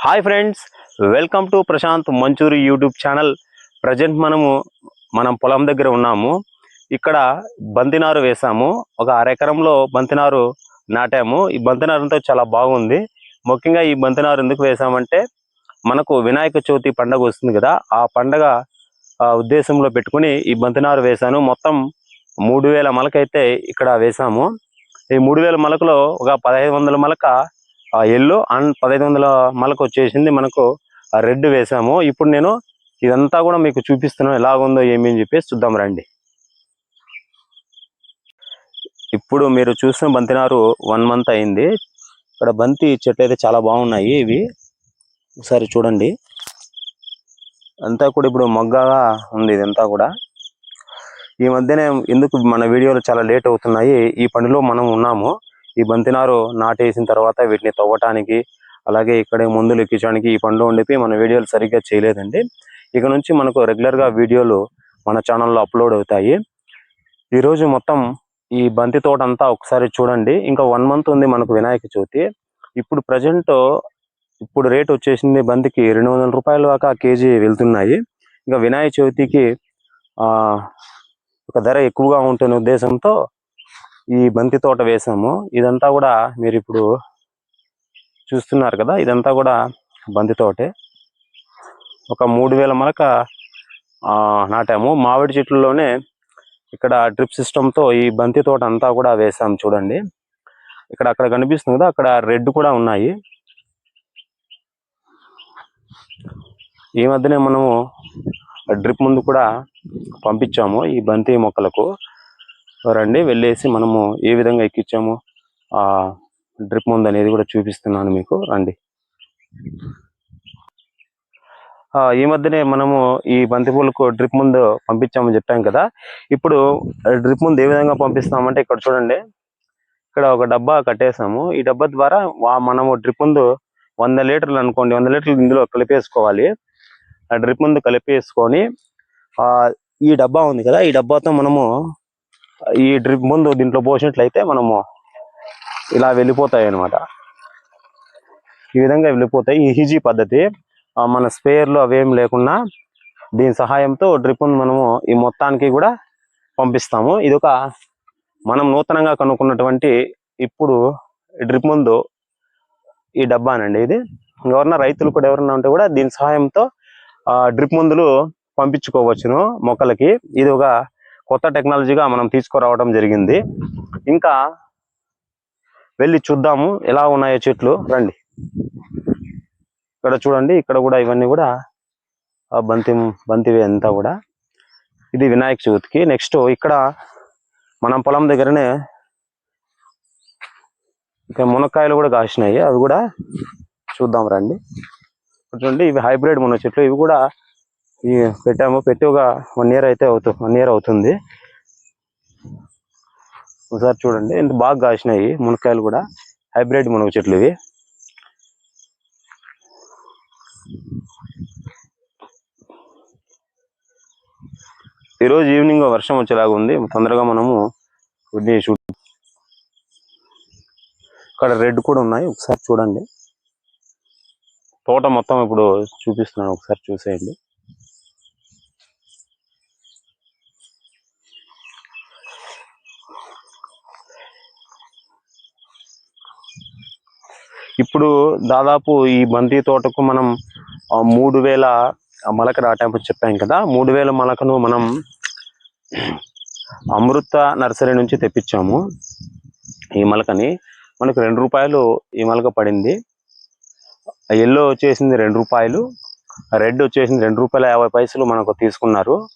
Hi friends welcome to Prashanth Manchuri YouTube channel present మనము మనం పొలం దగ్గర ఉన్నాము. ఇక్కడ బంతినారు వేసాము. ఒక అరెకరంలో బంతినారు నాటాము. ఈ బంతినారుతో చాలా బాగుంది. ముఖ్యంగా ఈ బంతినారు ఎందుకు వేసామంటే మనకు వినాయక చవితి పండగ వస్తుంది కదా ఆ పండగ ఆ, ఉద్దేశంలో పెట్టుకుని ఈ బంతినారు వేశాను. మొత్తం మూడు వేల మొలకైతే ఇక్కడ వేసాము. ఈ మూడు వేల మొలకలో ఒక పదహైదు వందల మొలక ఆ ఎల్లో అండ్ పదహైదు వందల మొలక వచ్చేసింది. మనకు రెడ్ వేసాము. ఇప్పుడు నేను ఇదంతా కూడా మీకు చూపిస్తున్నాను ఎలాగుందో ఏమి అని చెప్పేసి చూద్దాం రండి. ఇప్పుడు మీరు చూసిన బంతినారు వన్ మంత్ అయింది. ఇక్కడ బంతి చెట్లు అయితే చాలా బాగున్నాయి ఇవి. ఒకసారి చూడండి. అంతా కూడా ఇప్పుడు మగ్గగా ఉంది ఇదంతా కూడా. ఈ మధ్యనే ఎందుకు మన వీడియోలు చాలా లేట్ అవుతున్నాయి. ఈ పనిలో మనం ఉన్నాము. ఈ బంతినారు నాటేసిన తర్వాత వీటిని తవ్వటానికి అలాగే ఇక్కడ మందులు ఎక్కించడానికి ఈ పనిలో ఉండిపోయి మన వీడియోలు సరిగ్గా చేయలేదండి. ఇక నుంచి మనకు రెగ్యులర్గా వీడియోలు మన ఛానల్లో అప్లోడ్ అవుతాయి. ఈ రోజు మొత్తం ఈ బంతి తోట అంతా ఒకసారి చూడండి. ఇంకా వన్ మంత్ ఉంది మనకు వినాయక చవితి. ఇప్పుడు ప్రజెంట్ ఇప్పుడు రేట్ వచ్చేసింది బంతికి రెండు వందల రూపాయల దాకా కేజీ వెళ్తున్నాయి. ఇంకా వినాయక చవితికి ఆ ఒక ధర ఎక్కువగా ఉంటున్న ఉద్దేశంతో ఈ బంతి తోట వేసాము. ఇదంతా కూడా మీరు ఇప్పుడు చూస్తున్నారు కదా ఇదంతా కూడా బంతి తోటే. ఒక మూడు వేల మొలక ఆ, నాటాము. మామిడి చెట్లలోనే ఇక్కడ డ్రిప్ సిస్టంతో ఈ బంతి తోట అంతా కూడా వేసాము చూడండి. ఇక్కడ అక్కడ కనిపిస్తుంది కదా అక్కడ రెడ్ కూడా ఉన్నాయి. ఈ మధ్యనే మనము డ్రిప్ ముందు కూడా పంపించాము ఈ బంతి మొక్కలకు. రండి వెళ్ళేసి మనము ఏ విధంగా ఎక్కించాము ఆ డ్రిప్ ముందు అనేది కూడా చూపిస్తున్నాను మీకు. రండి. ఆ, ఈ మధ్యనే మనము ఈ బంతిపూలకు డ్రిప్ ముందు పంపించామని చెప్పాం కదా. ఇప్పుడు డ్రిప్ ముందు ఏ విధంగా పంపిస్తామంటే ఇక్కడ చూడండి. ఇక్కడ ఒక డబ్బా కట్టేసాము ఈ డబ్బా ద్వారా మనము డ్రిప్ ముందు వంద లీటర్లు అనుకోండి వంద లీటర్లు ఇందులో కలిపేసుకోవాలి. ఆ డ్రిప్ ముందు కలిపేసుకొని ఆ ఈ డబ్బా ఉంది కదా ఈ డబ్బాతో మనము ఈ డ్రిప్ ముందు దీంట్లో పోసినట్లయితే మనము ఇలా వెళ్ళిపోతాయి అన్నమాట ఈ విధంగా వెళ్ళిపోతాయి. ఈ హిజీ పద్ధతి మన స్పేర్లు అవేం లేకుండా దీని సహాయంతో డ్రిప్ మనము ఈ మొత్తానికి కూడా పంపిస్తాము. ఇది ఒక మనం నూతనంగా కనుక్కున్నటువంటి ఇప్పుడు డ్రిప్ ముందు ఈ డబ్బానండి ఇది. ఎవరన్నా రైతులు కూడా ఎవరన్నా ఉంటే కూడా దీని సహాయంతో డ్రిప్ మందులు పంపించుకోవచ్చును మొక్కలకి. ఇది ఒక కొత్త టెక్నాలజీగా మనం తీసుకురావడం జరిగింది. ఇంకా వెళ్ళి చూద్దాము ఎలా ఉన్నాయో చెట్లు. రండి. ఇక్కడ చూడండి ఇక్కడ కూడా ఇవన్నీ కూడా బంతి బంతివి అంతా కూడా. ఇది వినాయక చవితికి. నెక్స్ట్ ఇక్కడ మనం పొలం దగ్గరనే ఇక్కడ మునక్కాయలు కూడా కాసినాయి. అవి కూడా చూద్దాం రండి. చూడండి ఇవి హైబ్రిడ్ మున చెట్లు ఇవి కూడా ఈ పెట్టాము. పెట్టి ఒక వన్ ఇయర్ అయితే అవుతుంది వన్ ఇయర్ అవుతుంది. ఒకసారి చూడండి. ఇంత బాగా కాసినాయి మునక్కాయలు కూడా. హైబ్రిడ్ మునగ చెట్లు ఇవి. ఈరోజు ఈవినింగ్ వర్షం వచ్చేలాగా ఉంది. తొందరగా మనము వీటిని షూట్ ఇక్కడ రెడ్ కూడా ఉన్నాయి. ఒకసారి చూడండి. తోట మొత్తం ఇప్పుడు చూపిస్తున్నాను. ఒకసారి చూసేయండి. ఇప్పుడు దాదాపు ఈ బంతి తోటకు మనం మూడు వేల మొలక నాటామని చెప్పాం కదా మూడు వేల మొలకను మనం అమృత నర్సరీ నుంచి తెప్పించాము. ఈ మొలకని మనకు రెండు రూపాయలు ఈ మొలక పడింది. ఎల్లో వచ్చేసింది రెండు రూపాయలు రెడ్ వచ్చేసింది రెండు రూపాయల యాభై పైసలు మనకు తీసుకున్నారు.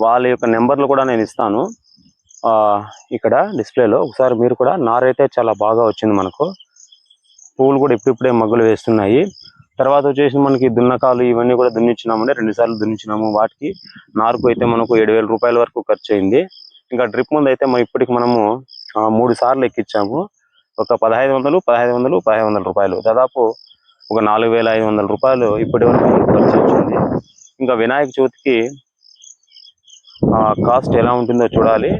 వాళ్ళ యొక్క నెంబర్లు కూడా నేను ఇస్తాను. ఆ, ఇక్కడ డిస్ప్లేలో. ఒకసారి మీరు కూడా నారైతే చాలా బాగా వచ్చింది మనకు. పువ్వులు కూడా ఇప్పుడిప్పుడే మగ్గులు వేస్తున్నాయి. తర్వాత వచ్చేసి మనకి దున్నకాలు ఇవన్నీ కూడా దున్నిచ్చినామంటే రెండు సార్లు దున్నిచ్చినాము. వాటికి నారుకు అయితే మనకు ఏడు వేల రూపాయల వరకు ఖర్చు అయింది ఇంకా డ్రిప్ ముందు అయితే మనం ఇప్పటికి మనము మూడు సార్లు ఎక్కించాము ఒక పదహైదు వందలు పదహైదు వందలు పదహైదు వందల రూపాయలు. దాదాపు ఒక నాలుగు వేల ఐదు వందల రూపాయలు ఇప్పటి వరకు ఖర్చు వచ్చింది. ఇంకా వినాయక చవితికి కాస్ట్ ఎలా ఉంటుందో చూడాలి.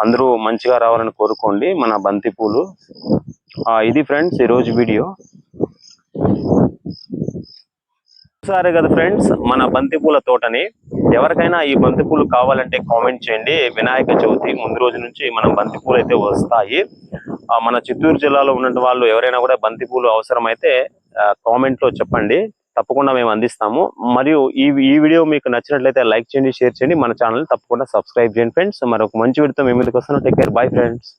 అందరూ మంచిగా రావాలని కోరుకోండి మన బంతి పూలు. ఆ, ఇది ఫ్రెండ్స్ ఈరోజు వీడియో. సరే కదా ఫ్రెండ్స్ మన బంతిపూల తోటని. ఎవరికైనా ఈ బంతిపూలు కావాలంటే కామెంట్ చేయండి. వినాయక చవితి ముందు రోజు నుంచి మన బంతిపూలు అయితే వస్తాయి. మన చిత్తూరు జిల్లాలో ఉన్న వాళ్ళు ఎవరైనా కూడా బంతిపూలు అవసరమైతే కామెంట్లో చెప్పండి. తప్పకుండా మేము అందిస్తాము. మరియు ఈ ఈ వీడియో మీకు నచ్చినట్లయితే లైక్ చేయండి షేర్ చేయండి. మన ఛానల్ తప్పకుండా సబ్స్క్రైబ్ చేయండి ఫ్రెండ్స్. మరొక మంచి వీడియోతో మేము ముందుకు వస్తాను. Take care. Bye friends.